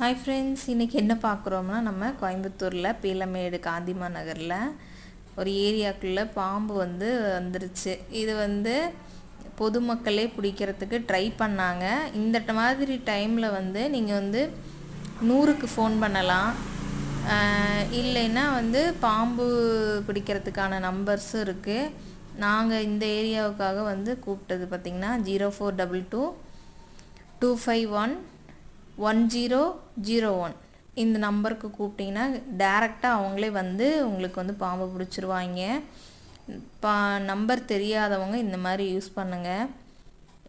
Hi friends இன்றைக்கி என்ன பார்க்குறோம்னா நம்ம கோயம்புத்தூரில் பீலமேடு காந்திமா நகரில் ஒரு ஏரியாக்குள்ளே பாம்பு வந்து வந்துருச்சு. இது வந்து பொதுமக்களே பிடிக்கிறதுக்கு ட்ரை பண்ணாங்க. இந்த மாதிரி டைமில் வந்து நீங்கள் வந்து நூறுக்கு ஃபோன் பண்ணலாம். இல்லைன்னா வந்து பாம்பு பிடிக்கிறதுக்கான நம்பர்ஸும் இருக்குது நாங்கள் இந்த ஏரியாவுக்காக வந்து கூப்பிட்டது பார்த்திங்கன்னா zero four double two two five one one zero zero one இந்த நம்பருக்கு கூப்பிட்டிங்கன்னா டேரெக்டாக அவங்களே வந்து உங்களுக்கு வந்து பாம்பு பிடிச்சிருவாங்க. பா நம்பர் தெரியாதவங்க இந்த மாதிரி யூஸ் பண்ணுங்கள்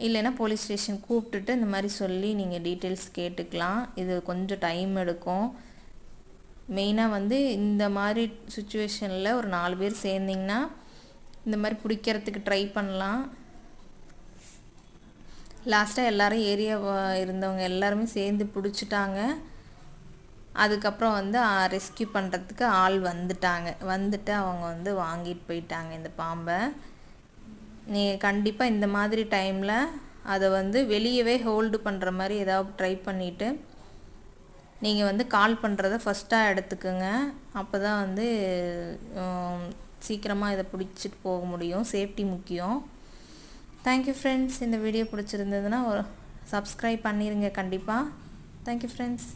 இல்லைன்னா போலீஸ் ஸ்டேஷன் கூப்பிட்டுட்டு இந்த மாதிரி சொல்லி நீங்கள் டீட்டெயில்ஸ் கேட்டுக்கலாம். இது கொஞ்சம் டைம் எடுக்கும். மெயினாக வந்து இந்த மாதிரி சுச்சுவேஷனில் ஒரு நாலு பேர் சேர்ந்திங்கன்னா இந்த மாதிரி பிடிக்கிறதுக்கு ட்ரை பண்ணலாம். லாஸ்ட்டாக எல்லாரும் ஏரியா இருந்தவங்க எல்லாருமே சேர்ந்து பிடிச்சிட்டாங்க. அதுக்கப்புறம் வந்து ரெஸ்க்யூ பண்ணுறதுக்கு ஆள் வந்துட்டாங்க. வந்துட்டு அவங்க வந்து வாங்கிட்டு போயிட்டாங்க இந்த பாம்பை. நீ கண்டிப்பாக இந்த மாதிரி டைமில் அதை வந்து வெளியவே ஹோல்டு பண்ணுற மாதிரி ஏதாவது ட்ரை பண்ணிவிட்டு நீங்கள் வந்து கால் பண்ணுறத ஃபஸ்ட்டாக எடுத்துக்கோங்க. அப்போ தான் வந்து சீக்கிரமாக இதை பிடிச்சிட்டு போக முடியும். சேஃப்டி முக்கியம். தேங்க்யூ ஃப்ரெண்ட்ஸ் இந்த வீடியோ பிடிச்சிருந்ததுன்னா ஒரு சப்ஸ்கிரைப் பண்ணிடுங்க கண்டிப்பாக தேங்க்யூ ஃப்ரெண்ட்ஸ்